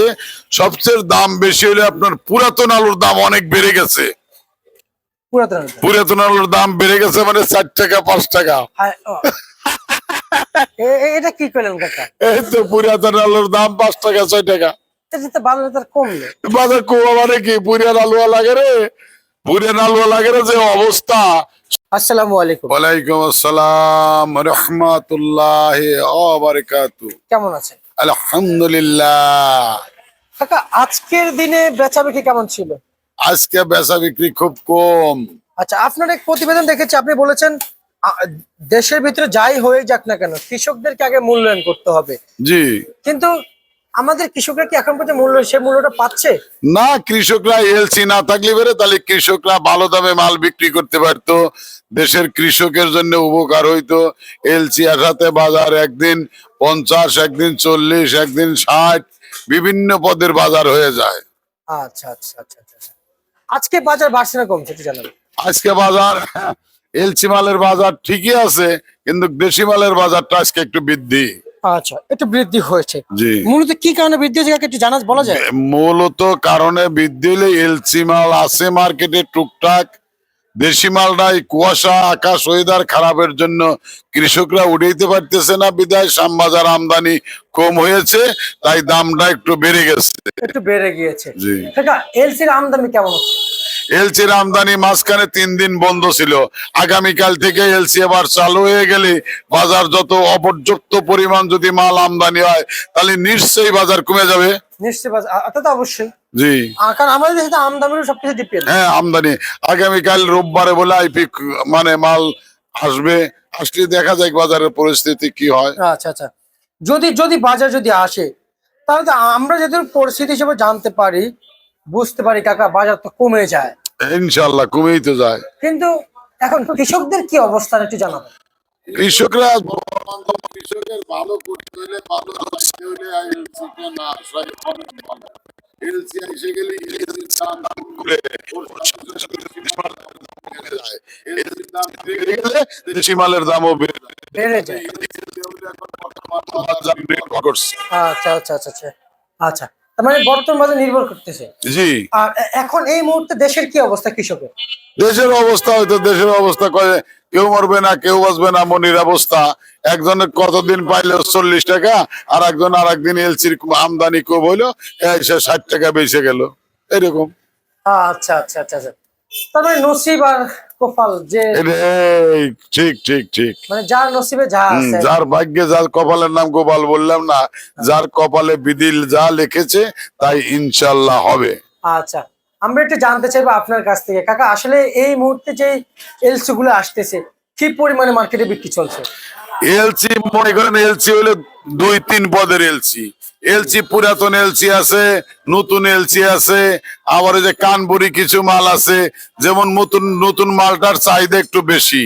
হচ্ছে সবচেয়ে দাম বেশি হলে আপনার পুরাতন আলুর দাম অনেক বেড়ে গেছে। পুরাতন আলুর দাম? বেড়ে গেছে মানে চার টাকা পাঁচ টাকা। হায়, ও। এ- এ- এটা কি করলেন কাকা? এই তো পুরাতন আলুর দাম পাঁচ টাকা ছয় টাকা। এটা তো বাজারে তার কমলো বাজার কুয়া মানে কি? পুরিয়ান আলুয়া লাগে রে। পুরিয়ান আলুয়া লাগে রে যে অবস্থা। আসসালামু আলাইকুম। ওয়ালাইকুম আসসালাম রহমাতুল্লাহ কেমন আছেন? আলহামদুলিল্লাহ। কাকা আজকের দিনে বেচা বিক্রি কেমন ছিল? আজকে বেচা বিক্রি খুব কম। আচ্ছা আপনার এক প্রতিবেদন দেখেছি আপনি বলেছেন দেশের ভিতরে যাই হয়ে যাক না কেন কৃষকদেরকে আগে মূল্যায়ন করতে হবে। জি। কিন্তু আমাদের কৃষকরা কি এখন পর্যন্ত মূল্য সে মূল্যটা পাচ্ছে? না কৃষকরা এলসি না থাকলে বেরে তাহলে কৃষকরা ভালো দামে মাল বিক্রি করতে পারতো। দেশের কৃষকের জন্য উপকার হইতো। এলসি আসাতে বাজার একদিন পঞ্চাশ একদিন চল্লিশ একদিন ষাট বিভিন্ন পদের বাজার হয়ে যায়। আচ্ছা আচ্ছা আচ্ছা আচ্ছা আচ্ছা। আজকে বাজার বাড়ছে না কমছে আজকে বাজার এলসি মালের বাজার ঠিকই আছে কিন্তু দেশি মালের বাজারটা আজকে একটু বৃদ্ধি। আচ্ছা একটু বৃদ্ধি হয়েছে। জি। মূলত কি কারণে বৃদ্ধি হয়েছে কাকা একটু জানা বলা যায়? মূলত কারণে বৃদ্ধি হলে এলসি মাল আছে মার্কেটে টুকটাক। দেশি মালটাই কুয়াশা আকাশ ওয়েদার খারাপের জন্য কৃষকরা উঠাইতে পারতেছে না বিদায় শ্যামবাজার আমদানি কম হয়েছে তাই দামটা একটু বেড়ে গেছে। একটু বেড়ে গিয়েছে। এলসির আমদানি কেমন হচ্ছে? এলসির আমদানি মাঝখানে তিন দিন বন্ধ ছিল। আগামীকাল থেকে এলসি আবার চালু হয়ে গেলে বাজার যত অপর্যাপ্ত পরিমাণ যদি মাল আমদানি হয় তাহলে নিশ্চয়ই বাজার কমে যাবে। নিশ্চয়ই বাজার অবশ্যই। জি। কারণ আমাদের দেশে তো আমদানির সবকিছু ডিপেন্ড হ্যাঁ আমদানি। আগামীকাল রোববারে বলে আইপি মানে মাল আসবে। আসলে দেখা যায় বাজারের পরিস্থিতি কি হয়। আচ্ছা আচ্ছা। যদি যদি বাজার যদি আসে তাহলে তো আমরা যদি পরিস্থিতি হিসেবে জানতে পারি বুঝতে পারি কাকা বাজার তো কমে যায়। ইনশাল্লাহ কমেই তো যায়। কিন্তু এখন কৃষকদের কি অবস্থান একটু জানাব কৃষকরা ভালো করতে হলে ভালো হলে না এসে গেলে দাম দাম বেড়ে গেলে দেশি মালের দামও বেড়ে যায়। আচ্ছা আচ্ছা আচ্ছা আচ্ছা। আচ্ছা। তার মানে বর্তমান বাজার নির্ভর করতেছে। জি। আর এখন এই মুহূর্তে দেশের কি অবস্থা কৃষকের? দেশের অবস্থা হয়তো দেশের অবস্থা করে কেউ মরবে না কেউ বাঁচবে না মনির অবস্থা। একজনের কতদিন পাইলো চল্লিশ টাকা আর একজন আর একদিন এলসির আমদানি কম হইল ষাট টাকা বেঁচে গেল। এরকম। আচ্ছা আচ্ছা আচ্ছা আচ্ছা। তার মানে নসিব আর কপাল যে ঠিক ঠিক ঠিক। মানে যার নসিবে যা আছে। যার ভাগ্যে যার কপালের নাম গোপাল বললাম না যার কপালে বিদিল যা লিখেছে তাই ইনশাল্লাহ হবে। আচ্ছা আমরা একটু জানতে চাইব আপনার কাছ থেকে। কাকা আসলে এই মুহূর্তে যে এলসি গুলো আসতেছে কি পরিমাণে মার্কেটে বিক্রি চলছে? এলসি মনে করেন এলসি হলো দুই তিন পদের এলসি এলসি পুরাতন এলসি আছে নতুন এলসি আছে আবার ওই যে কানপুরি কিছু মাল আছে যেমন নতুন নতুন মালটার চাহিদা একটু বেশি।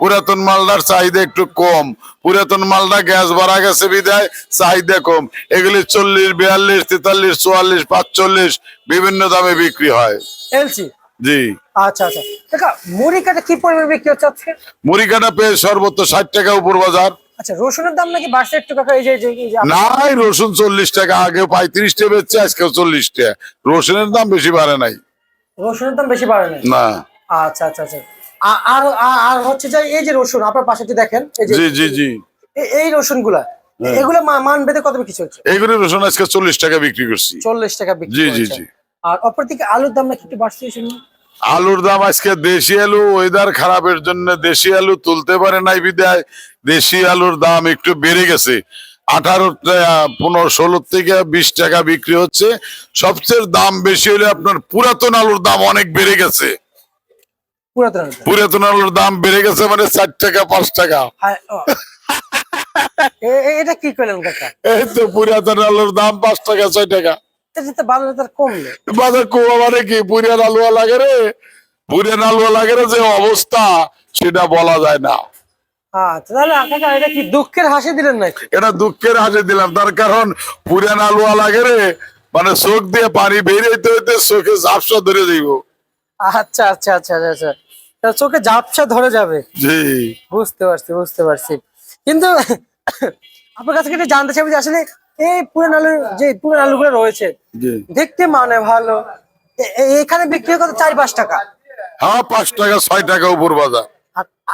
পুরাতন মালটার চাহিদা একটু কম। পুরাতন মালটা গ্যাস বাড়া গেছে বিদায় চাহিদা কম। এগুলি চল্লিশ বিয়াল্লিশ তেতাল্লিশ চুয়াল্লিশ পাঁচচল্লিশ বিভিন্ন দামে বিক্রি হয়। এলসি জি। আচ্ছা আচ্ছা। মুড়ি কাটা কি পরিমাণে বিক্রি হচ্ছে মুড়ি কাটা পেয়ে সর্বোচ্চ ষাট টাকা উপর বাজার। আচ্ছা রসুনের দাম নাকি বাড়ছে একটু কাকা? এই যে নাই রসুন চল্লিশ টাকা আগে পঁয়ত্রিশ টাকা বেচছে আজকে চল্লিশ টাকা রসুনের দাম বেশি বাড়ে নাই। রসুনের দাম বেশি বাড়ে নাই? না। আচ্ছা আচ্ছা আচ্ছা। আর আর হচ্ছে যে এই যে রসুন আপনার পাশে যে দেখেন এই যে জি জি জি। এই রসুনগুলা এগুলো মান বেঁধে কত বিক্রি চলছে এইগুলি রসুন আজকে চল্লিশ টাকা বিক্রি করছি। চল্লিশ টাকা বিক্রি জি, জি, হচ্ছে। জি। আর অপরদিকে আলুর দাম নাকি একটু বাড়ছে শুনুন আলুর দাম আজকে দেশি আলু ওয়েদার খারাপের জন্য দেশি আলু তুলতে পারে নাই বিদায়। দেশি আলুর দাম একটু বেড়ে গেছে। আঠারো পনেরো ষোলো থেকে বিশ টাকা বিক্রি হচ্ছে। সবচেয়ে দাম বেশি হলে আপনার পুরাতন আলুর দাম অনেক বেড়ে গেছে। পুরাতন আলুর দাম। বেড়ে গেছে মানে চার টাকা পাঁচ টাকা। এটা কি করলেন এই তো পুরাতন আলুর দাম পাঁচ টাকা ছয় টাকা। বাজারে মানে কি? আলুয়া লাগে রে। পুরিয়ান আলুয়া লাগে রে যে অবস্থা সেটা বলা যায় না। আচ্ছা তাহলে কাকা এটা কি দুঃখের হাসি দিলেন নাকি? এটা দুঃখের হাসি দিলাম। তার কারণ আলুয়া লাগে রে মানে চোখ দিয়ে পানি বেরিয়ে হইতে চোখে ঝাপসা ধরে যাইব আচ্ছা আচ্ছা আচ্ছা আচ্ছা আচ্ছা। চোখে ঝাপসা ধরে যাবে। জি। বুঝতে পারছি বুঝতে পারছি। কিন্তু আপনার কাছে জানতে চাইব যে আসলে এই পুরান আলু যে পুরান আলুগুলো রয়েছে দেখতে মানে ভালো। এখানে বিক্রি কত চার পাঁচ টাকা। হ্যাঁ পাঁচ টাকা ছয় টাকা উপর বাজার।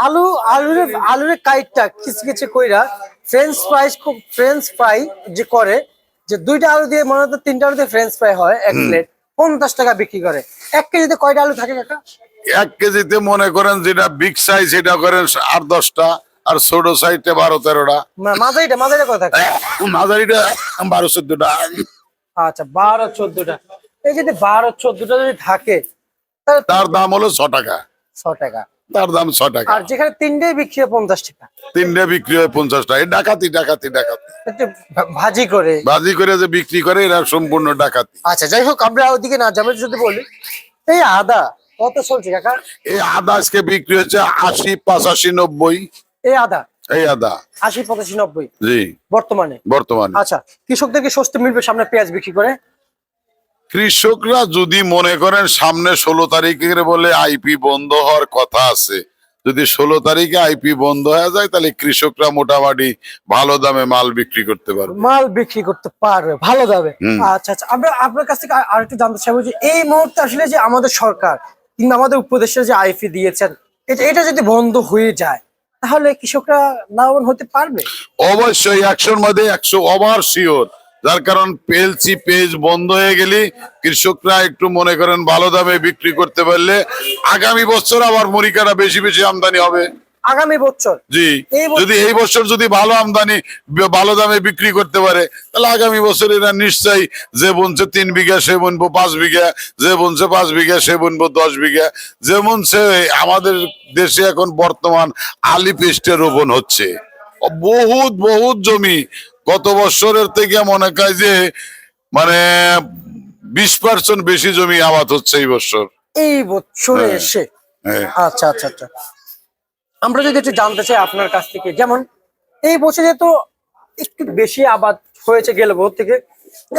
আলু আলুর আলুর কাইটটা কিছু কিছু কইরা ফ্রেঞ্চ ফ্রাইস খুব ফ্রেঞ্চ ফ্রাই যে করে যে দুইটা আলু দিয়ে মনে হতো তিনটা আলু দিয়ে ফ্রেঞ্চ ফ্রাই হয় এক প্লেট পঞ্চাশ টাকা বিক্রি করে। এক কেজিতে কয়টা আলু থাকে কাকা? এক কেজিতে মনে করেন যেটা বিগ সাইজ সেটা করেন আট দশটা। আর ছোট সাইজে বারো তেরোটা। মাঝারিটা মাঝারিটা কত থাকে? মাঝারিটা বারো চোদ্দটা। আচ্ছা বারো চোদ্দটা। এই যদি বারো চোদ্দটা যদি থাকে তার দাম হলো ছ টাকা। ছ টাকা। তার দাম ছ টাকা। আর যেখানে তিনটে বিক্রি হয় পঞ্চাশ টাকা তিনটে বিক্রি হয় পঞ্চাশ টাকা ডাকাতি ডাকাতি ডাকাতি। ভাজি করে। বাজি করে যে বিক্রি করে এরা সম্পূর্ণ ডাকাতি। আচ্ছা যাই হোক আমরা ওদিকে না যাব যদি বলি এই আদা কত চলছে কাকা? এই আদা আজকে বিক্রি হচ্ছে আশি পাঁচাশি নব্বই। এই আদা। এই আদা। আশি পঁচাশি নব্বই। জি। বর্তমানে। বর্তমানে। আচ্ছা কৃষকদেরকে স্বস্তি মিলবে সামনে পেঁয়াজ বিক্রি করে? কৃষকরা যদি মনে করেন সামনে ষোলো তারিখের বলে আইপি বন্ধ হওয়ার কথা আছে যদি ষোলো তারিখে আইপি বন্ধ হয়ে যায় তাহলে কৃষকরা মোটামুটি ভালো দামে মাল বিক্রি করতে পারবে। মাল বিক্রি করতে পারবে ভালো দামে। আচ্ছা আচ্ছা আমরা আপনার কাছ থেকে আর- একটু জানতে চাইব যে এই মুহূর্তে আসলে যে আমাদের সরকার কিংবা আমাদের উপদেষ্টা যে আইপি দিয়েছেন এটা এটা যদি বন্ধ হয়ে যায় তাহলে কৃষকরা লাভবান হতে পারবে? অবশ্যই একশোর মধ্যে একশো ওভার শিওর। যার কারণ পেলছি পেজ বন্ধ হয়ে গেলে, কৃষকরা একটু মনে করেন ভালো দামে বিক্রি করতে পারলে আগামী বছর আবার মরিকাটা বেশি বেশি আমদানি হবে। আগামী বছর। জি যদি এই বছর যদি ভালো আমদানি ভালো দামে বিক্রি করতে পারে তাহলে আগামী বছর এরা নিশ্চয়ই যে বুনছে তিন বিঘা সে বুনবো পাঁচ বিঘা যে বুনছে পাঁচ বিঘা সে বুনবো দশ বিঘা। যেমন সে আমাদের দেশে এখন বর্তমান আলি পেস্টে রোপণ হচ্ছে। বহুত বহুত জমি গত বছরের থেকে মনে হয় যে মানে বিশ পার্সেন্ট বেশি জমি আবাদ হচ্ছে এই বছর। এই বছরে হ্যাঁ। এসে হ্যাঁ। আচ্ছা আচ্ছা আচ্ছা। আমরা যদি একটু জানতে চাই আপনার কাছ থেকে যেমন এই বছরে তো একটু বেশি আবাদ হয়েছে গেল বছর থেকে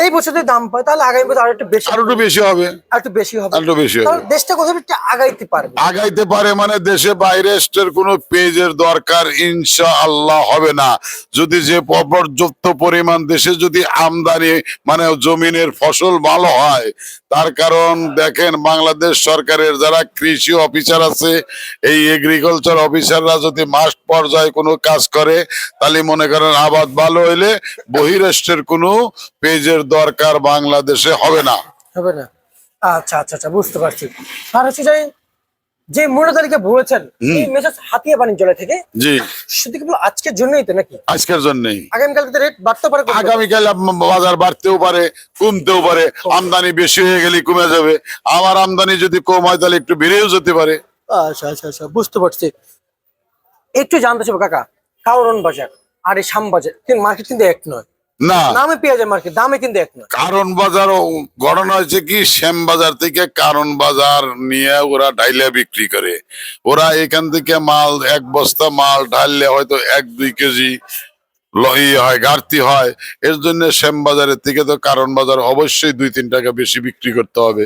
এই বছর যদি দাম পায় তাহলে আগামী বছর আরও একটু বেশি আরও একটু বেশি হবে। আর একটু বেশি হবে। আর বেশি হবে। দেশটা কোথাও একটু আগাইতে পারবে? আগাইতে পারে মানে দেশে বাইরে এস্টের কোনো পেজের দরকার ইনশাআল্লাহ হবে না। যদি যে পর্যাপ্ত পরিমাণ দেশে যদি আমদানি মানে জমিনের ফসল ভালো হয় তার কারণ দেখেন বাংলাদেশ সরকারের যারা কৃষি অফিসার আছে, এই এগ্রিকালচার অফিসাররা যদি মাস পর্যায়ে কোনো কাজ করে, তাহলে মনে করেন আবাদ ভালো হইলে বহিরাষ্ট্রের কোনো পেজের দরকার বাংলাদেশে হবে না। হবে না। আচ্ছা আচ্ছা আচ্ছা বুঝতে পারছি। আর হচ্ছে যে যে মূল্য তালিকা বলেছেন মেসেজ হাতিয়া বাণিজ্যালয় থেকে জি। শুধু কেবল আজকের জন্যই তো নাকি? আজকের জন্যই। আগামীকালকে রেট বাড়তে পারে? আগামীকাল বাজার বাড়তেও পারে কমতেও পারে। আমদানি বেশি হয়ে গেলে কমে যাবে। আমার আমদানি যদি কম হয় তাহলে একটু বেড়েও যেতে পারে। আচ্ছা আচ্ছা আচ্ছা বুঝতে পারছি। একটু জানতে চাইব কাকা কারণ বাজার আর এই শাম বাজার কিন্তু মার্কেট কিন্তু এক নয়। না। নামে পেঁয়াজের মার্কেট দামে কিন্তু এক নয় কারণ বাজার হয়েছে কি? শ্যাম বাজার থেকে কারণ বাজার নিয়ে ওরা ঢাইলে বিক্রি করে। ওরা এখান থেকে মাল এক বস্তা মাল ঢাললে হয়তো এক দুই কেজি হয় ঘাটতি হয়। এর জন্য শ্যাম বাজারের থেকে তো কারণ বাজার অবশ্যই দুই তিন টাকা বেশি বিক্রি করতে হবে।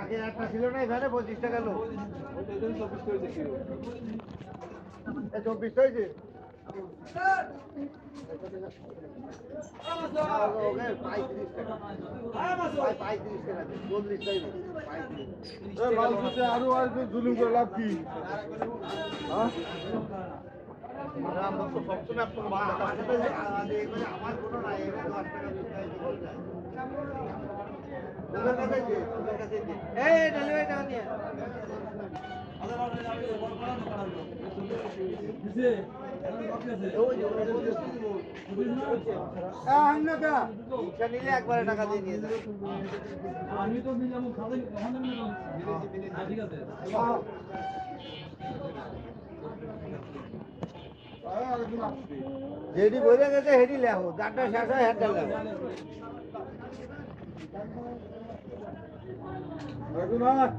আগে একটা ছিল না এখানে পঁচিশ টাকা লো চব্বিশ হয়েছে? ওকে পঁয়ত্রিশ আরও আর জুলুম করে লাভ কি আমরা কোনো নাই টাকা এই ডেলিভারি টাকা নিয়ে। একবারে টাকা দিয়ে নিয়ে আমি তো নিলাম হ্যাঁ ঠিক আছে। যেটি বলে গেছে হেডি লেখো। যারটা শেষ হয় হেডটা লেখো। রঘুনাথ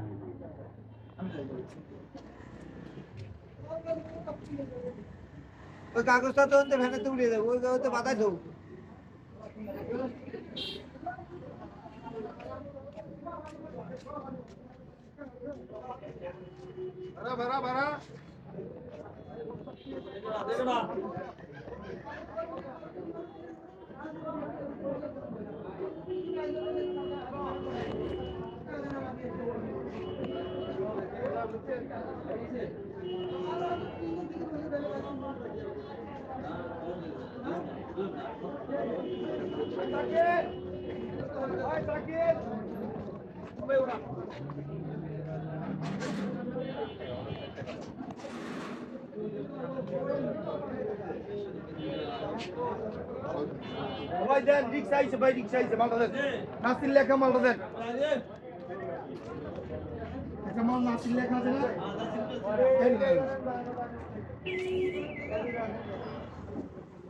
ওই কাগজটা তো ওতে ভ্যানে তুলে দেবো ওই তো বাতায় দেবো। ভাড়া ভাড়া ভাড়া। ভাই দেন রিক্সা আইছে ভাই রিক্সা আইছে মালটা দেন নাসির লেখা মালটা মাল নাসির লেখা আছে না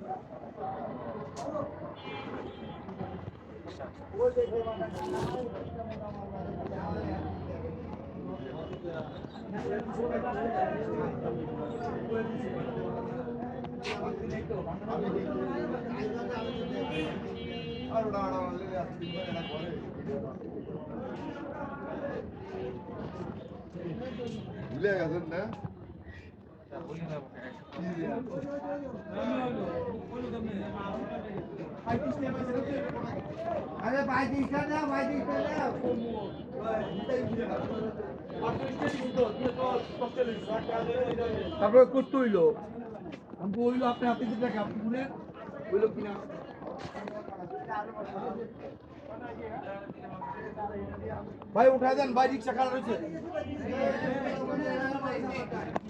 দেন, দেন। ভুলে গেছেন না আরে ভাই রিক্সা দাও ভাই রিক্সা দাও তারপরে করতে হইল। আমি বলল আপনি হাতে দিতে আপনি বলে বলল, কিনা? ভাই উঠাই দেন, ভাই, রিক্সা খারাপ হয়েছে।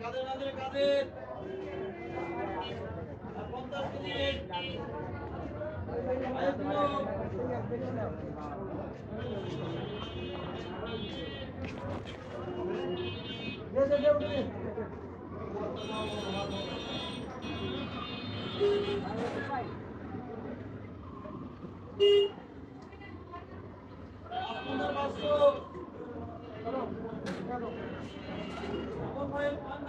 কাদের কাদের কাদের? পঞ্চাশ মিনিট। আপনাদের পাঁচশো ভাই পান